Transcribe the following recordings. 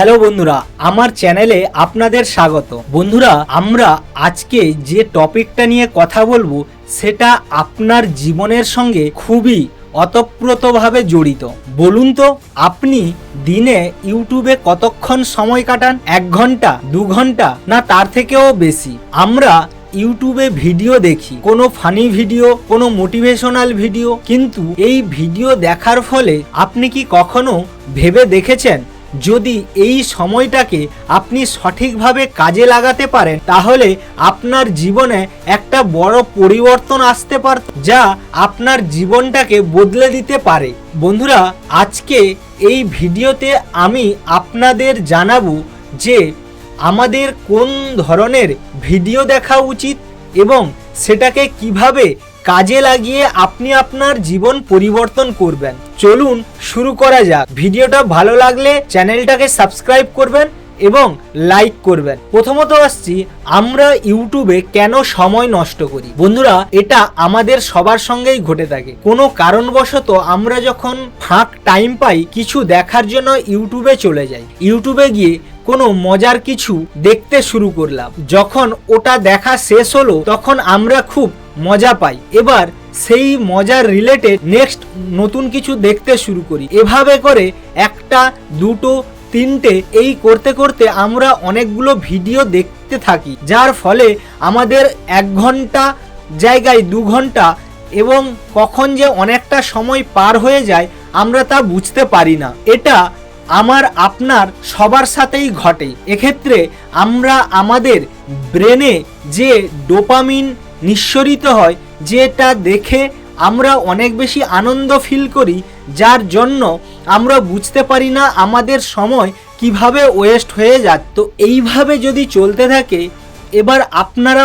Hello বন্ধুরা, আমার চ্যানেলে আপনাদের স্বাগত। বন্ধুরা, আমরা আজকে যে টপিকটা নিয়ে কথা বলব, সেটা আপনার জীবনের সঙ্গে খুবই অতপ্রতভাবে জড়িত। বলুন তো, আপনি দিনে ইউটিউবে কতক্ষণ সময় কাটান? এক ঘণ্টা, দু ঘণ্টা, না তার থেকেও বেশি? আমরা ইউটিউবে ভিডিও দেখি, কোনো ফানি ভিডিও, কোনো মোটিভেশনাল ভিডিও, কিন্তু এই ভিডিও দেখার ফলে আপনি কি কখনো ভেবে দেখেছেন? যদি এই সময়টাকে আপনি সঠিকভাবে কাজে লাগাতে পারেন, তাহলে আপনার জীবনে একটা বড় পরিবর্তন আসতে পারত, যা আপনার জীবনটাকে বদলে দিতে পারে। বন্ধুরা, আজকে এই ভিডিওতে আমি আপনাদের জানাব যে আমাদের কোন ধরনের ভিডিও দেখা উচিত এবং সেটাকে কীভাবে কাজে লাগিয়ে আপনি আপনার জীবন পরিবর্তন করবেন। চলুন শুরু করা যাক। ভিডিওটা ভালো লাগলে চ্যানেলটাকে সাবস্ক্রাইব করবেন এবং লাইক করবেন। প্রথমত আসছি, আমরা ইউটিউবে কেন সময় নষ্ট করি? বন্ধুরা, এটা আমাদের সবার সঙ্গেই ঘটে থাকে। কোনো কারণবশত আমরা যখন ফাঁক টাইম পাই, কিছু দেখার জন্য ইউটিউবে চলে যাই। ইউটিউবে গিয়ে কোনো মজার কিছু দেখতে শুরু করলাম। যখন ওটা দেখা শেষ হলো, তখন আমরা খুব মজা পাই। এবার সেই মজার রিলেটেড নেক্সট নতুন কিছু দেখতে শুরু করি। এভাবে করে একটা, দুটো, তিনটে, এই করতে করতে আমরা অনেকগুলো ভিডিও দেখতে থাকি, যার ফলে আমাদের এক ঘণ্টা জায়গায় দু ঘণ্টা এবং কখন যে অনেকটা সময় পার হয়ে যায়, আমরা তা বুঝতে পারি না। এটা আমার আপনার সবার সাথেই ঘটে। এক্ষেত্রে আমরা আমাদের ব্রেনে যে ডোপামিন নিঃসরিত হয়, যেটা দেখে আমরা অনেক বেশি আনন্দ ফিল করি, যার জন্য আমরা বুঝতে পারি না আমাদের সময় কীভাবে ওয়েস্ট হয়ে যাত তো এইভাবে যদি চলতে থাকে, এবার আপনারা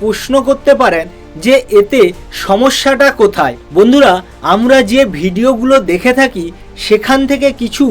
প্রশ্ন করতে পারেন যে এতে সমস্যাটা কোথায়? বন্ধুরা, আমরা যে ভিডিওগুলো দেখে থাকি, সেখান থেকে কিছু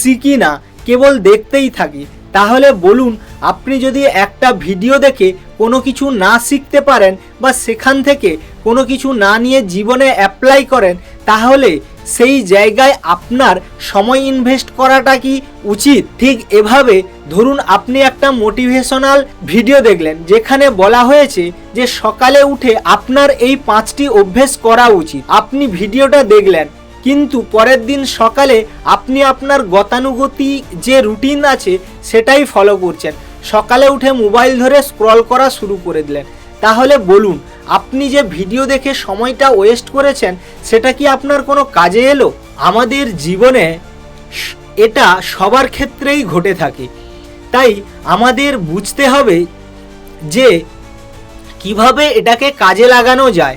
শিখি না, কেবল দেখতেই থাকি। তাহলে বলুন, আপনি যদি একটা ভিডিও দেখে কোনো কিছু না শিখতে পারেন বা সেখান থেকে কোনো কিছু না নিয়ে জীবনে অ্যাপ্লাই করেন, তাহলে সেই জায়গায় আপনার সময় ইনভেস্ট করাটা কি উচিত? ঠিক এভাবে ধরুন, আপনি একটা মোটিভেশনাল ভিডিও দেখলেন, যেখানে বলা হয়েছে যে সকালে উঠে আপনার এই পাঁচটি অভ্যেস করা উচিত। আপনি ভিডিওটা দেখলেন কিন্তু পরের দিন সকালে আপনি আপনার গতানুগতিক যে রুটিন আছে সেটাই ফলো করছেন। সকালে উঠে মোবাইল ধরে স্ক্রল করা শুরু করে দিলেন। তাহলে বলুন, আপনি যে ভিডিও দেখে সময়টা ওয়েস্ট করেছেন, সেটা কি আপনার কোনো কাজে এলো? আমাদের জীবনে এটা সবার ক্ষেত্রেই ঘটে থাকে। তাই আমাদের বুঝতে হবে যে কীভাবে এটাকে কাজে লাগানো যায়।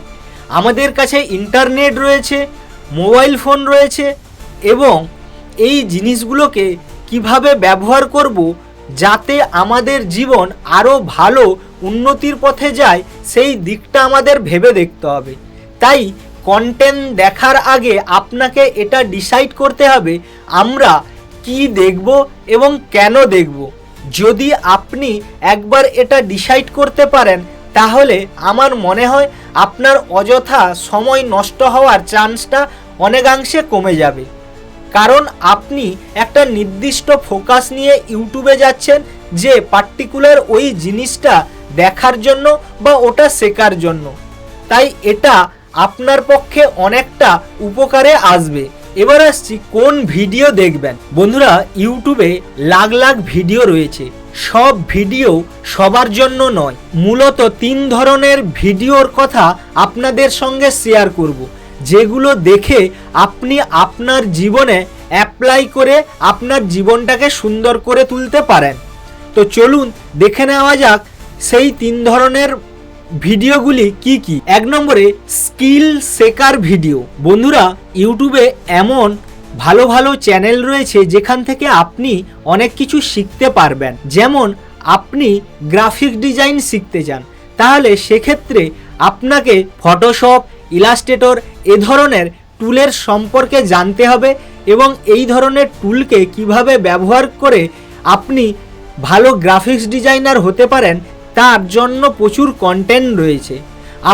আমাদের কাছে ইন্টারনেট রয়েছে মোবাইল ফোন রয়েছে এবং এই জিনিসগুলোকে কীভাবে ব্যবহার করব যাতে আমাদের জীবন আরও ভালো উন্নতির পথে যায়, সেই দিকটা আমাদের ভেবে দেখতে হবে। তাই কন্টেন্ট দেখার আগে আপনাকে এটা ডিসাইড করতে হবে, আমরা কি দেখব এবং কেন দেখব। যদি আপনি একবার এটা ডিসাইড করতে পারেন, তাহলে আমার মনে হয় আপনার অযথা সময় নষ্ট হওয়ার চান্সটা অনেকাংশে কমে যাবে। কারণ আপনি একটা নির্দিষ্ট ফোকাস নিয়ে ইউটিউবে যাচ্ছেন, যে পার্টিকুলার ওই জিনিসটা দেখার জন্য বা ওটা শেখার জন্য। তাই এটা আপনার পক্ষে অনেকটা উপকারে আসবে। এবার আসছি কোন ভিডিও দেখবেন। বন্ধুরা, ইউটিউবে লাখ লাখ ভিডিও রয়েছে। সব ভিডিও সবার জন্য নয়। মূলত তিন ধরনের ভিডিওর কথা আপনাদের সঙ্গে শেয়ার করব। যেগুলো দেখে আপনি আপনার জীবনে অ্যাপ্লাই করে আপনার জীবনটাকে সুন্দর করে তুলতে পারেন। তো চলুন দেখে নেওয়া যাক সেই তিন ধরনের ভিডিওগুলি কি কি। এক নম্বরে স্কিল শেখার ভিডিও। বন্ধুরা, ইউটিউবে এমন ভালো ভালো চ্যানেল রয়েছে যেখান থেকে আপনি অনেক কিছু শিখতে পারবেন। যেমন আপনি গ্রাফিক ডিজাইন শিখতে চান। তাহলে সেক্ষেত্রে আপনাকে ফটোশপ ইলাস্ট্রেটর এ ধরনের টুলের সম্পর্কে জানতে হবে এবং এই ধরনের টুলকে কীভাবে ব্যবহার করে আপনি ভালো গ্রাফিক্স ডিজাইনার হতে পারেন, তার জন্য প্রচুর কন্টেন্ট রয়েছে।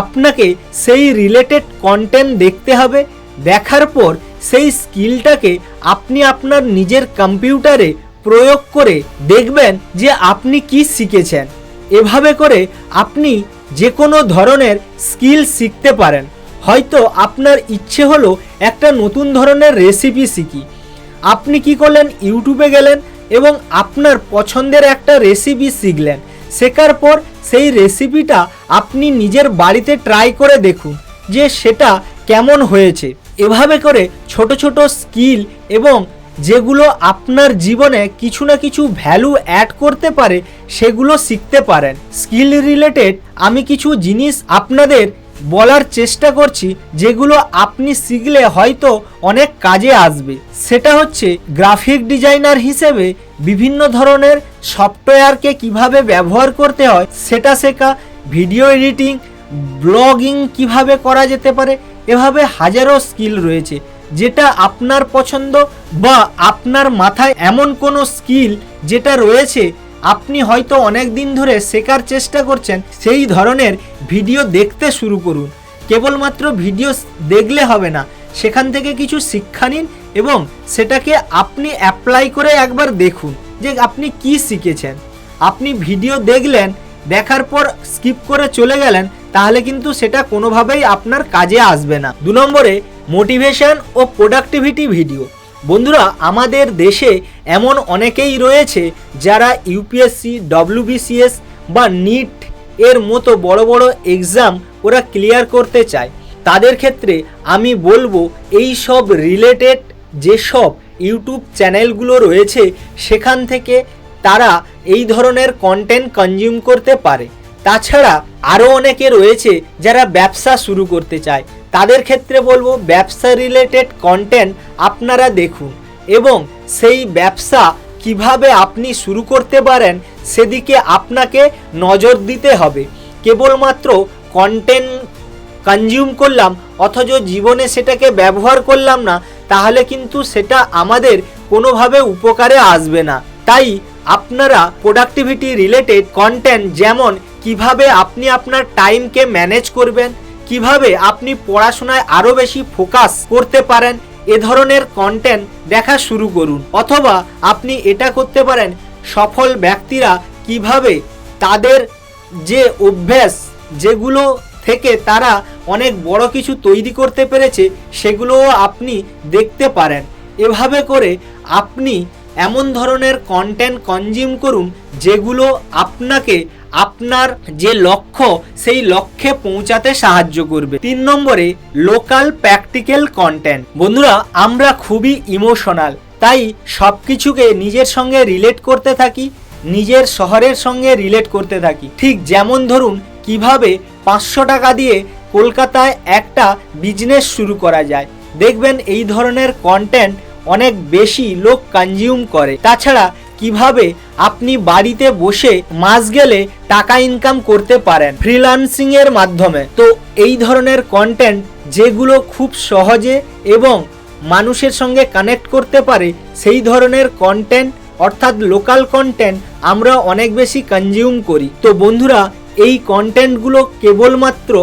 আপনাকে সেই রিলেটেড কন্টেন্ট দেখতে হবে, দেখার পর সেই স্কিলটাকে আপনি আপনার নিজের কম্পিউটারে প্রয়োগ করে দেখবেন যে আপনি কি শিখেছেন। এভাবে করে আপনি যে কোনো ধরনের স্কিল শিখতে পারেন। হয়তো আপনার ইচ্ছে হলো একটা নতুন ধরনের রেসিপি শিখি। আপনি কি করলেন? ইউটিউবে গেলেন এবং আপনার পছন্দের একটা রেসিপি শিখলেন। শেখার পর সেই রেসিপিটা আপনি নিজের বাড়িতে ট্রাই করে দেখুন যে সেটা কেমন হয়েছে। এভাবে করে ছোট ছোট স্কিল এবং যেগুলো আপনার জীবনে কিছু না কিছু ভ্যালু অ্যাড করতে পারে, সেগুলো শিখতে পারেন। স্কিল রিলেটেড আমি কিছু জিনিস আপনাদের বলার চেষ্টা করছি যেগুলো আপনি শিখলে হয়তো অনেক কাজে আসবে। সেটা হচ্ছে গ্রাফিক ডিজাইনার হিসেবে বিভিন্ন ধরনের সফটওয়্যারকে কীভাবে ব্যবহার করতে হয় সেটা শেখা, ভিডিও এডিটিং, ব্লগিং কীভাবে করা যেতে পারে, এভাবে হাজারো স্কিল রয়েছে। যেটা আপনার পছন্দ বা আপনার মাথায় এমন কোনো স্কিল যেটা রয়েছে আপনি হয়তো অনেক দিন ধরে শেখার চেষ্টা করছেন সেই ধরনের ভিডিও দেখতে শুরু করুন। কেবলমাত্র ভিডিও দেখলে হবে না। সেখান থেকে কিছু শিক্ষা নিন এবং সেটাকে আপনি অ্যাপ্লাই করে একবার দেখুন যে আপনি কি শিখেছেন। আপনি ভিডিও দেখলেন, দেখার পর স্কিপ করে চলে গেলেন, তাহলে কিন্তু সেটা কোনোভাবেই আপনার কাজে আসবে না। দু নম্বরে মোটিভেশন ও প্রোডাক্টিভিটি ভিডিও বন্ধুরা, আমাদের দেশে এমন অনেকেই রয়েছে যারা ইউপিএসসি, ডব্লিউবিসিএস বা নিট এর মতো বড় বড় এক্সাম ওরা ক্লিয়ার করতে চায়। তাদের ক্ষেত্রে আমি বলব, এই সব রিলেটেড যেসব ইউটিউব চ্যানেলগুলো রয়েছে, সেখান থেকে তারা এই ধরনের কন্টেন্ট কনজিউম করতে পারে। তাছাড়া আরও অনেকে রয়েছে যারা ব্যবসা শুরু করতে চায়। তাদের ক্ষেত্রে বলব ব্যবসা রিলেটেড কন্টেন্ট আপনারা দেখুন এবং সেই ব্যবসা কীভাবে আপনি শুরু করতে পারেন সেদিকে আপনাকে নজর দিতে হবে। কেবলমাত্র কন্টেন্ট কনজিউম করলাম অথচ জীবনে সেটাকে ব্যবহার করলাম না, তাহলে কিন্তু সেটা আমাদের কোনোভাবে উপকারে আসবে না। তাই আপনারা প্রোডাক্টিভিটি রিলেটেড কন্টেন্ট যেমন কীভাবে আপনি আপনার টাইমকে ম্যানেজ করবেন কীভাবে আপনি পড়াশোনায় আরও বেশি ফোকাস করতে পারেন, এ ধরনের কন্টেন্ট দেখা শুরু করুন। অথবা আপনি এটা করতে পারেন, সফল ব্যক্তিরা কীভাবে তাদের যে অভ্যাস যেগুলো থেকে তারা অনেক বড় কিছু তৈরি করতে পেরেছে, সেগুলোও আপনি দেখতে পারেন। এভাবে করে আপনি এমন ধরনের কন্টেন্ট কনজিউম করুন, যেগুলো আপনাকে আপনার যে লক্ষ্য, সেই লক্ষ্যে পৌঁছাতে সাহায্য করবে। তিন নম্বরে, লোকাল প্র্যাকটিক্যাল কন্টেন্ট। বন্ধুরা, আমরা খুবই ইমোশনাল, তাই সব কিছুকে নিজের সঙ্গে রিলেট করতে থাকি, নিজের শহরের সঙ্গে রিলেট করতে থাকি। ঠিক যেমন ধরুন, কীভাবে পাঁচশো টাকা দিয়ে কলকাতায় একটা বিজনেস শুরু করা যায়। দেখবেন এই ধরনের কন্টেন্ট অনেক বেশি লোক কনজিউম করে। তাছাড়া কীভাবে আপনি বাড়িতে বসে মাস গেলে টাকা ইনকাম করতে পারেন ফ্রিল্যান্সিং এর মাধ্যমে? তো এই ধরনের কন্টেন্ট যেগুলো খুব সহজে এবং মানুষের সঙ্গে কানেক্ট করতে পারে, সেই ধরনের কন্টেন্ট অর্থাৎ লোকাল কন্টেন্ট আমরা অনেক বেশি কনজিউম করি। তো বন্ধুরা, এই কন্টেন্টগুলো কেবলমাত্র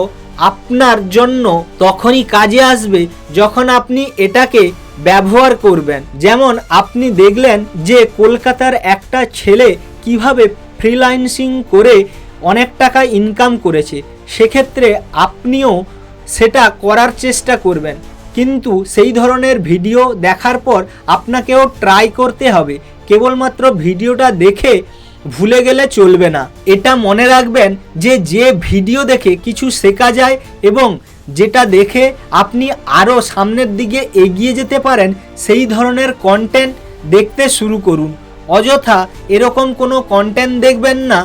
আপনার জন্য তখনই কাজে আসবে যখন আপনি এটাকে ব্যবহার করবেন। যেমন আপনি দেখলেন যে কলকাতার একটা ছেলে কীভাবে ফ্রিল্যান্সিং করে অনেক টাকা ইনকাম করেছে, সেক্ষেত্রে আপনিও সেটা করার চেষ্টা করবেন। কিন্তু সেই ধরনের ভিডিও দেখার পর আপনাকেও ট্রাই করতে হবে। কেবলমাত্র ভিডিওটা দেখে ভুলে গেলে চলবে না। এটা মনে রাখবেন যে যে ভিডিও দেখে কিছু শেখা যায় এবং যেটা দেখে আপনি আরও সামনের দিকে এগিয়ে যেতে পারেন, সেই ধরনের কন্টেন্ট দেখতে শুরু করুন। অযথা এরকম কোনো কন্টেন্ট দেখবেন না,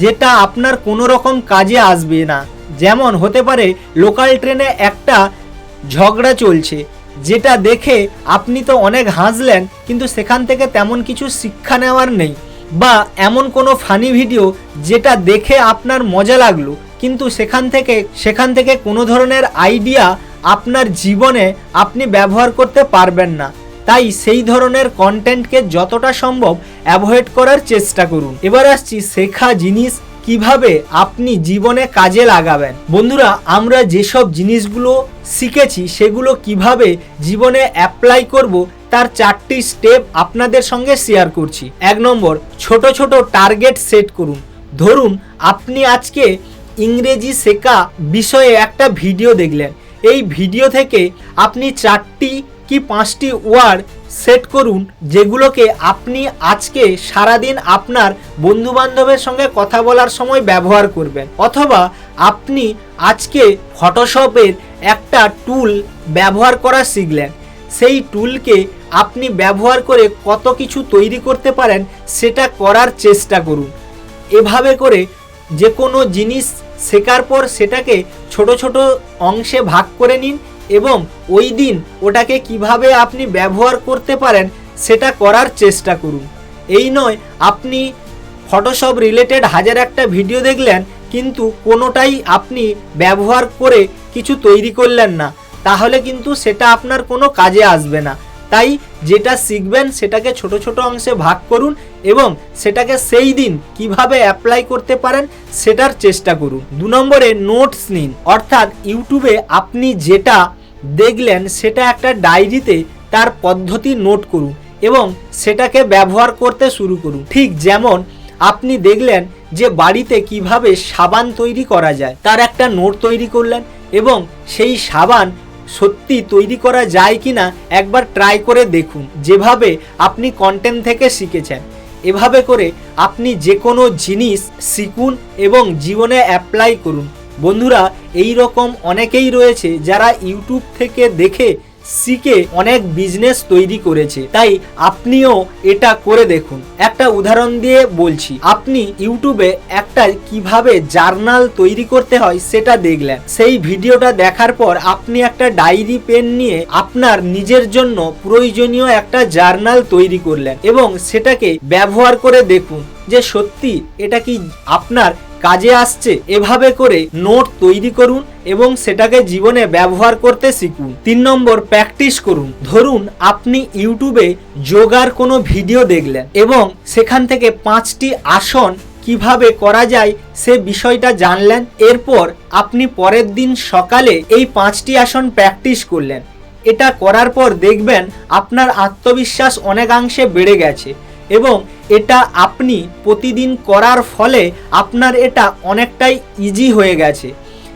যেটা আপনার কোনো রকম কাজে আসবে না। যেমন হতে পারে লোকাল ট্রেনে একটা ঝগড়া চলছে, যেটা দেখে আপনি তো অনেক হাসলেন, কিন্তু সেখান থেকে তেমন কিছু শিক্ষা নেওয়ার নেই। বা এমন কোনো ফানি ভিডিও যেটা দেখে আপনার মজা লাগল কিন্তু সেখান থেকে সেখান থেকে কোনো ধরনের আইডিয়া আপনার জীবনে আপনি ব্যবহার করতে পারবেন না। তাই সেই ধরনের কন্টেন্টকে যতটা সম্ভব অ্যাভয়েড করার চেষ্টা করুন। এবার আসছি শেখা জিনিস কীভাবে আপনি জীবনে কাজে লাগাবেন। বন্ধুরা, আমরা যেসব জিনিসগুলো শিখেছি, সেগুলো কীভাবে জীবনে অ্যাপ্লাই করব, তার চারটি স্টেপ আপনাদের সঙ্গে শেয়ার করছি। এক নম্বর, ছোট ছোট টার্গেট সেট করুন। ধরুন, আপনি আজকে ইংরেজি শেখা বিষয়ে একটা ভিডিও দেখলেন। এই ভিডিও থেকে আপনি চারটি কি পাঁচটি ওয়ার্ড সেট করুন, যেগুলোকে আপনি আজকে সারাদিন আপনার বন্ধু বান্ধবের সঙ্গে কথা বলার সময় ব্যবহার করবেন। অথবা আপনি আজকে ফটোশপের একটা টুল ব্যবহার করা শিখলেন। সেই টুলকে আপনি ব্যবহার করে কত কিছু তৈরি করতে পারেন, সেটা করার চেষ্টা করুন। এভাবে করে যে কোনো জিনিস শেখার পর সেটাকে ছোট ছোট অংশে ভাগ করে নিন এবং ওই দিন ওটাকে কীভাবে আপনি ব্যবহার করতে পারেন সেটা করার চেষ্টা করুন। এই নয়, আপনি ফটোশপ রিলেটেড হাজার একটা ভিডিও দেখলেন, কিন্তু কোনোটাই আপনি ব্যবহার করে কিছু তৈরি করলেন না। তাহলে কিন্তু সেটা আপনার কোনো কাজে আসবে না। তাই যেটা শিখবেন সেটাকে ছোট ছোট অংশে ভাগ করুন এবং সেটাকে সেই দিন কীভাবে অ্যাপ্লাই করতে পারেন সেটার চেষ্টা করুন। দু নম্বরে নোটস নিন। অর্থাৎ ইউটিউবে আপনি যেটা দেখলেন সেটা একটা ডায়েরিতে তার পদ্ধতি নোট করুন এবং সেটাকে ব্যবহার করতে শুরু করুন। ঠিক যেমন আপনি দেখলেন যে বাড়িতে কীভাবে সাবান তৈরি করা যায়। তার একটা নোট তৈরি করলেন এবং সেই সাবান সত্যি তৈরি করা যায় কি না একবার ট্রাই করে দেখুন। যেভাবে আপনি কন্টেন্ট থেকে শিখেছেন, এভাবে করে আপনি যে কোনো জিনিস শিখুন এবং জীবনে অ্যাপ্লাই করুন। বন্ধুরা এই রকম অনেকেই রয়েছে যারা ইউটিউব থেকে দেখে শিখে অনেক বিজনেস তৈরি করেছে। তাই আপনিও এটা করে দেখুন। একটা উদাহরণ দিয়ে বলছি, আপনি ইউটিউবে একটা কীভাবে জার্নাল তৈরি করতে হয় সেটা দেখলেন। সেই ভিডিওটা দেখার পর আপনি একটা ডায়েরি পেন নিয়ে আপনার নিজের জন্য প্রয়োজনীয় একটা জার্নাল তৈরি করলেন এবং সেটাকে ব্যবহার করে দেখুন যে সত্যি এটা কি আপনার কাজে আসছে, এভাবে করে নোট তৈরি করুন এবং সেটাকে জীবনে ব্যবহার করতে শিখুন। তিন নম্বর, প্র্যাকটিস করুন। ধরুন আপনি ইউটিউবে যোগার কোনো ভিডিও দেখলেন এবং সেখান থেকে পাঁচটি আসন কীভাবে করা যায় সে বিষয়টা জানলেন। এরপর আপনি পরের দিন সকালে এই পাঁচটি আসন প্র্যাকটিস করলেন। এটা করার পর দেখবেন আপনার আত্মবিশ্বাস অনেকাংশে বেড়ে গেছে এবং এটা আপনি প্রতিদিন করার ফলে আপনার এটা অনেকটাই ইজি হয়ে গেছে।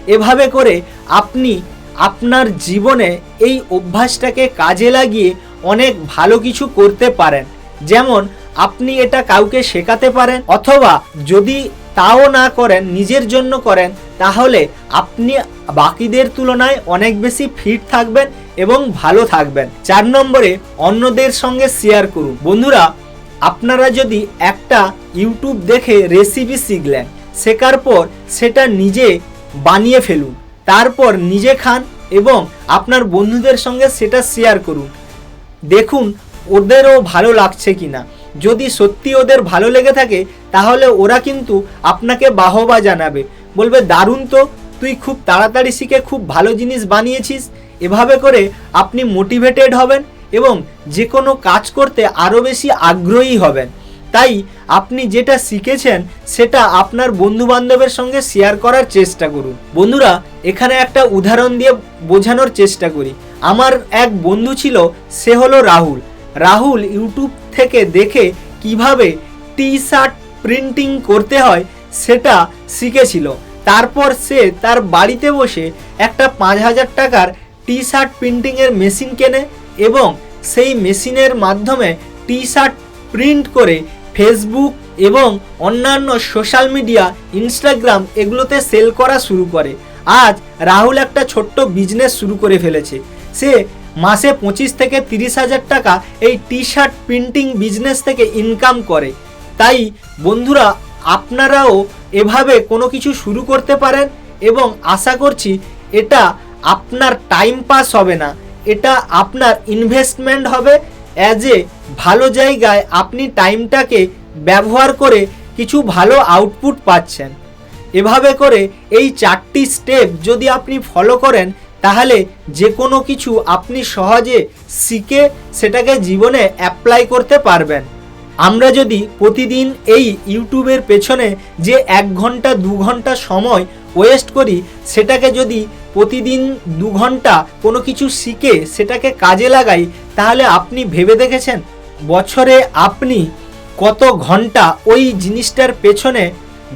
এভাবে করে আপনি আপনার জীবনে এই অভ্যাসটাকে কাজে লাগিয়ে অনেক ভালো কিছু করতে পারেন। যেমন আপনি এটা কাউকে শেখাতে পারেন অথবা যদি তাও না করেন, নিজের জন্য করেন, তাহলে আপনি বাকিদের তুলনায় অনেক বেশি ফিট থাকবেন এবং ভালো থাকবেন। চার নম্বরে অন্যদের সঙ্গে শেয়ার করুন। বন্ধুরা আপনারা যদি একটা ইউটিউব দেখে রেসিপি শিখলেন, শেখার পর সেটা নিজে বানিয়ে ফেলুন, তারপর নিজে খান এবং আপনার বন্ধুদের সঙ্গে সেটা শেয়ার করুন। দেখুন ওদেরও ভালো লাগছে কি না যদি সত্যি ওদের ভালো লেগে থাকে, তাহলে ওরা কিন্তু আপনাকে বাহবা জানাবে। বলবে, দারুণ তো, তুই খুব তাড়াতাড়ি শিখে খুব ভালো জিনিস বানিয়েছিস। এভাবে করে আপনি মোটিভেটেড হবেন এবং যে কোনো কাজ করতে আরও বেশি আগ্রহী হবেন। তাই আপনি যেটা শিখেছেন, সেটা আপনার বন্ধু বান্ধবের সঙ্গে শেয়ার করার চেষ্টা করুন। বন্ধুরা, এখানে একটা উদাহরণ দিয়ে বোঝানোর চেষ্টা করি। আমার এক বন্ধু ছিল, সে হলো রাহুল। রাহুল ইউটিউব থেকে দেখে কীভাবে টি শার্ট প্রিন্টিং করতে হয়, সেটা শিখেছিল। তারপর সে তার বাড়িতে বসে একটা পাঁচ হাজার টাকার টি শার্ট প্রিন্টিংয়ের মেশিন কেনে এবং সেই মেশিনের মাধ্যমে টি শার্ট প্রিন্ট করে ফেসবুক এবং অন্যান্য সোশ্যাল মিডিয়া, ইনস্টাগ্রাম এগুলোতে সেল করা শুরু করে। আজ রাহুল একটা ছোট্ট বিজনেস শুরু করে ফেলেছে। সে মাসে পঁচিশ থেকে তিরিশ হাজার টাকা এই টি শার্ট প্রিন্টিং বিজনেস থেকে ইনকাম করে। তাই বন্ধুরা, আপনারাও এভাবে কোনো কিছু শুরু করতে পারেন এবং আশা করছি এটা আপনার টাইম পাস হবে না। এটা আপনার ইনভেস্টমেন্ট হবে অ্যাজ এ ভালো জায়গায় আপনি টাইমটাকে ব্যবহার করে কিছু ভালো আউটপুট পাচ্ছেন। এভাবে করে এই চারটি স্টেপ যদি আপনি ফলো করেন, তাহলে যে কোনো কিছু আপনি সহজে শিখে সেটাকে জীবনে অ্যাপ্লাই করতে পারবেন। আমরা যদি প্রতিদিন এই ইউটিউবের পেছনে যে এক ঘণ্টা, দু ঘণ্টা সময় ওয়েস্ট করি, সেটাকে যদি প্রতিদিন দু ঘণ্টা কোনো কিছু শিখে সেটাকে কাজে লাগাই, তাহলে আপনি ভেবে দেখেছেন? বছরে আপনি কত ঘণ্টা ওই জিনিসটার পেছনে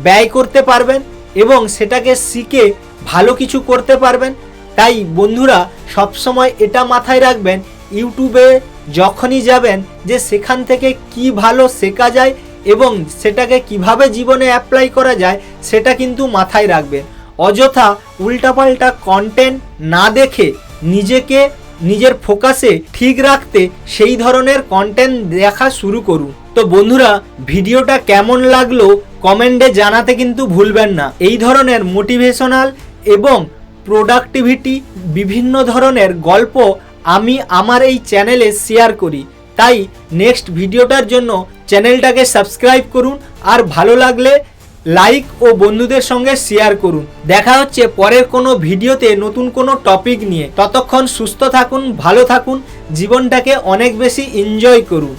ব্যয় করতে পারবেন এবং সেটাকে শিখে ভালো কিছু করতে পারবেন? তাই বন্ধুরা, সবসময় এটা মাথায় রাখবেন, ইউটিউবে যখনই যাবেন যে সেখান থেকে কি ভালো শেখা যায় এবং সেটাকে কীভাবে জীবনে অ্যাপ্লাই করা যায়, সেটা কিন্তু মাথায় রাখবেন অযথা উল্টাপাল্টা কন্টেন্ট না দেখে নিজেকে, নিজের ফোকাসে ঠিক রাখতে সেই ধরনের কন্টেন্ট দেখা শুরু করুন। তো বন্ধুরা, ভিডিওটা কেমন লাগল কমেন্টে জানাতে কিন্তু ভুলবেন না। এই ধরনের মোটিভেশনাল এবং প্রোডাক্টিভিটি বিভিন্ন ধরনের গল্প আমি আমার এই চ্যানেলে শেয়ার করি। তাই নেক্সট ভিডিওটার জন্য চ্যানেলটাকে সাবস্ক্রাইব করুন আর ভালো লাগলে লাইক ও বন্ধুদের সঙ্গে শেয়ার করুন। দেখা হচ্ছে পরের কোনো ভিডিওতে নতুন কোনো টপিক নিয়ে। ততক্ষণ সুস্থ থাকুন, ভালো থাকুন, জীবনটাকে অনেক বেশি এনজয় করুন।